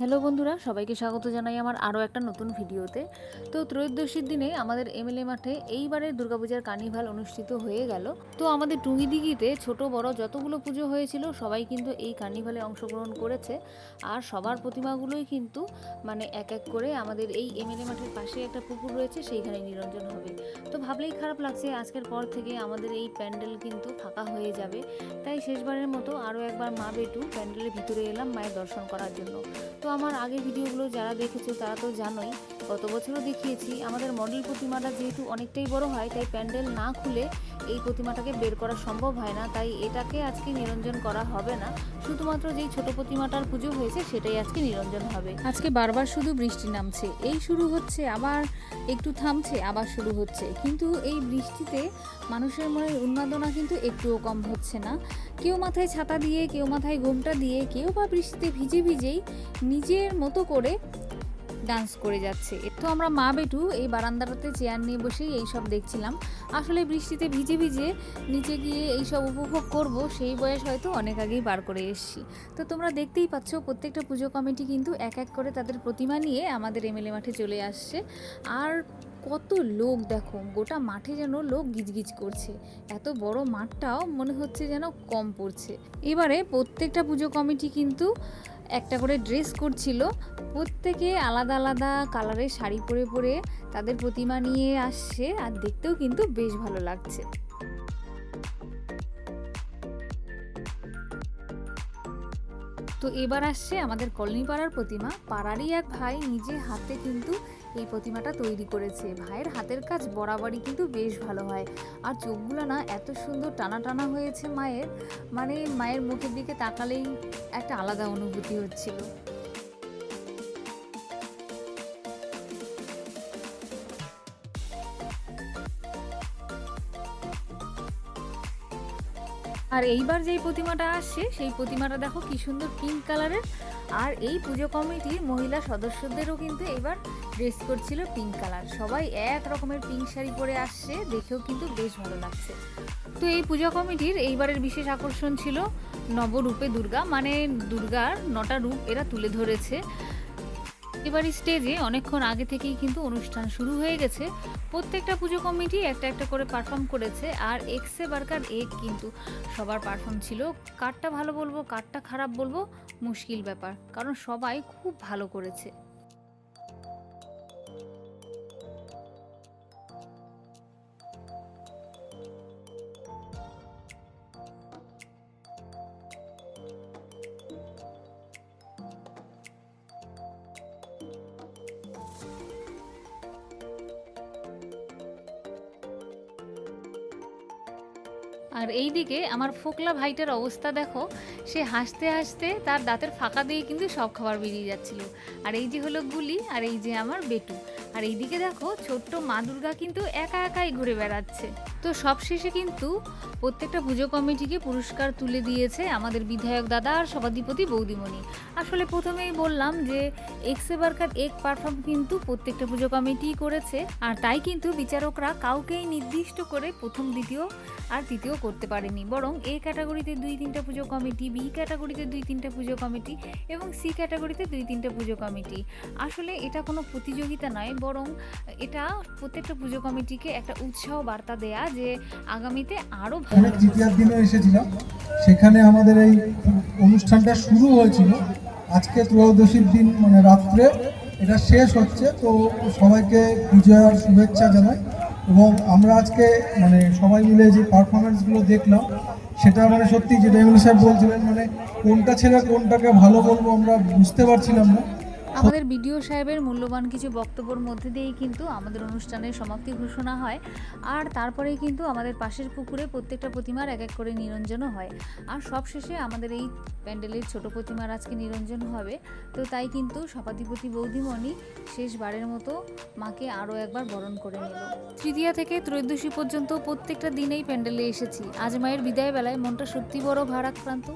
Hello বন্ধুরা, সবাইকে স্বাগত জানাই আমার আরও একটা নতুন ভিডিওতে। তো ত্রয়োদশীর দিনে আমাদের এমএলএ মাঠে এইবারের দুর্গাপূজার কার্নিভাল অনুষ্ঠিত হয়ে গেল। তো আমাদের টুঙ্গি দিঘিতে ছোট বড় যতগুলো পুজো হয়েছিল, সবাই কিন্তু এই কার্নিভালে অংশগ্রহণ করেছে। আর সবার প্রতিমাগুলোই কিন্তু মানে এক এক করে আমাদের এই এমএলএ মাঠের পাশে একটা পুকুর রয়েছে, সেইখানে নিরঞ্জন হবে। তো ভাবলেই খারাপ লাগছে, আজকের পর থেকে আমাদের এই প্যান্ডেল কিন্তু ফাঁকা হয়ে যাবে। তাই শেষবারের মতো আরও একবার মা বেটু প্যান্ডেলের ভিতরে এলাম মায়ের দর্শন করার জন্য। তো আমার আগের ভিডিওগুলো যারা দেখেছ তারা তো জানোই গত বছরও দেখিয়েছি, আমাদের মডেল প্রতিমাটা যেহেতু অনেকটাই বড় হয়, তাই প্যান্ডেল না খুলে এই প্রতিমাটাকে বের করা সম্ভব হয় না, তাই এটাকে আজকে নিরঞ্জন করা হবে না। শুধুমাত্র যেই ছোট প্রতিমাটার পুজো হয়েছে, সেটাই আজকে নিরঞ্জন হবে। আজকে বারবার শুধু বৃষ্টি নামছে। এই শুরু হচ্ছে, আবার একটু থামছে, আবার শুরু হচ্ছে। কিন্তু এই বৃষ্টিতে মানুষের মনের উন্মাদনা কিন্তু একটুও কম হচ্ছে না। কেউ মাথায় ছাতা দিয়ে, কেউ মাথায় ঘোমটা দিয়ে, কেউ বা বৃষ্টিতে ভিজে ভিজেই নিজের মতো করে ডান্স করে যাচ্ছে। তো আমরা মা বেটু এই বারান্দাটাতে চেয়ার নিয়ে বসেই এইসব দেখছিলাম। আসলে বৃষ্টিতে ভিজে ভিজে নিচে গিয়ে এইসব উপভোগ করব, সেই বয়স হয়তো অনেক আগেই বার করে এসেছি। তো তোমরা দেখতেই পাচ্ছ, প্রত্যেকটা পুজো কমিটি কিন্তু এক এক করে তাদের প্রতিমা নিয়ে আমাদের এমএলএ মাঠে চলে আসছে। আর কত লোক দেখো, গোটা মাঠে যেন লোক গিজগিজ করছে। এত বড় মাঠটাও মনে হচ্ছে যেন কম পড়ছে। এবারে প্রত্যেকটা পুজো কমিটি কিন্তু একটা করে ড্রেস করছিল। প্রত্যেকে আলাদা আলাদা কালারের শাড়ি পরে পরে তাদের প্রতিমা নিয়ে আসছে আর দেখতেও কিন্তু বেশ ভালো লাগছে। তো এবার আসছে আমাদের কলনি পাড়ার প্রতিমা। পাড়ারই এক ভাই নিজে হাতে কিন্তু এই প্রতিমাটা তৈরি করেছে। ভাইয়ের হাতের কাজ বরাবরই কিন্তু বেশ ভালো হয়। আর চোখগুলো না এত সুন্দর টানা টানা হয়েছে মায়ের। মানে মায়ের মুখের দিকে তাকালেই একটা আলাদা অনুভূতি হচ্ছিল। আর এইবার যেই প্রতিমাটা আসছে, সেই প্রতিমাটা দেখো কি সুন্দর পিঙ্ক কালারের আর এই পুজো কমিটির মহিলা সদস্যদেরও কিন্তু এবার ড্রেস করছিল পিঙ্ক কালার সবাই এক রকমের পিঙ্ক শাড়ি পরে আসছে, দেখেও কিন্তু বেশ ভালো লাগছে। তো এই পুজো কমিটির এইবারের বিশেষ আকর্ষণ ছিল নবরূপে দুর্গা। মানে দুর্গার নটা রূপ এরা তুলে ধরেছে। এবার স্টেজে অনেকক্ষণ আগে থেকেই কিন্তু অনুষ্ঠান শুরু হয়ে গেছে। প্রত্যেকটা পুজো কমিটি একটা একটা করে পারফর্ম করেছে আর এক্সে বারকার এক কিন্তু সবার পারফর্ম ছিল। কারটা ভালো বলব, কারটা খারাপ বলব, মুশকিল ব্যাপার। কারণ সবাই খুব ভালো করেছে। আর এই দিকে আমার ফোকলা ভাইটার অবস্থা দেখো, সে হাসতে হাসতে তার দাঁতের ফাঁকা দিয়ে কিন্তু সব খাবার বেরিয়ে যাচ্ছিল। আর এই যে হলো গুলি, আর এই যে আমার বেটু। আর এইদিকে দেখো, ছোট্ট মা দুর্গা কিন্তু একা একাই ঘুরে বেড়াচ্ছে। তো সবশেষে কিন্তু প্রত্যেকটা পুজো কমিটিকে পুরস্কার তুলে দিয়েছে আমাদের বিধায়ক দাদা আর সভাধিপতি বৌদিমণি। আসলে প্রথমেই বললাম যে এক্স এবারকার এক পারফর্ম কিন্তু প্রত্যেকটা পুজো কমিটি করেছে আর তাই কিন্তু বিচারকরা কাউকেই নির্দিষ্ট করে প্রথম, দ্বিতীয় আর তৃতীয় করতে পারেনি। বরং এ ক্যাটাগরিতে দুই, তিনটা পুজো কমিটি, বি ক্যাটাগরিতে দুই, তিনটা পুজো কমিটি এবং সি ক্যাটাগরিতে দুই, তিনটা পুজো কমিটি। আসলে এটা কোনো প্রতিযোগিতা নয়, বরং এটা প্রত্যেকটা পুজো কমিটিকে একটা উৎসাহ বার্তা দেয়া যে আগামীতে আরও ভালো তৃতীয়ার দিনে এসেছিলাম সেখানে আমাদের এই অনুষ্ঠানটা শুরু হয়েছিল। আজকে ত্রয়োদশীর দিন মানে রাত্রে। এটা শেষ হচ্ছে, তো সবাইকে বিজয়ার শুভেচ্ছা জানাই। এবং আমরা আজকে মানে সবাই মিলে যে পারফরমেন্সগুলো দেখলাম, সেটা মানে সত্যি যেটা এমএলএ সাহেব বলছিলেন মানে কোনটা ছেলে কোনটাকে ভালো বলব আমরা বুঝতে পারছিলাম না। আমাদের বিডিও সাহেবের মূল্যবান কিছু বক্তব্যের মধ্যে দিয়েই কিন্তু আমাদের অনুষ্ঠানের সমাপ্তি ঘোষণা হয়। আর তারপরেই কিন্তু আমাদের পাশের পুকুরে প্রত্যেকটা প্রতিমার এক এক করে নিরঞ্জনও হয়। আর সবশেষে আমাদের এই প্যান্ডেলের ছোট প্রতিমার আজকে নিরঞ্জন হবে। তো তাই কিন্তু সভাধিপতি বৌদিমণি শেষবারের মতো মাকে আরও একবার বরণ করে নিল। তৃতীয়া থেকে ত্রয়োদশী পর্যন্ত প্রত্যেকটা দিনেই প্যান্ডেলে এসেছি। আজ মায়ের বিদায় বেলায় মনটা সত্যি বড় ভারাক্রান্ত।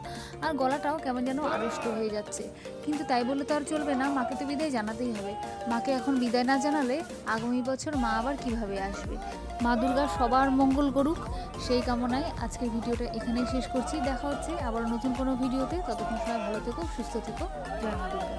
আর গলাটাও কেমন যেন আড়ষ্ট হয়ে যাচ্ছে। কিন্তু তাই বলে তো আর চলবে না মাকে বিদায় জানাতেই হবে। মাকে এখন বিদায় না জানালে আগামী বছর মা আবার কীভাবে আসবে? মা দুর্গা সবার মঙ্গল করুক। সেই কামনায় আজকের ভিডিওটা এখানেই শেষ করছি। দেখা হচ্ছে আবার নতুন কোনো ভিডিওতে। ততক্ষণ সবাই ভালো থেকো, সুস্থ থেকো। জয় মা দুর্গা।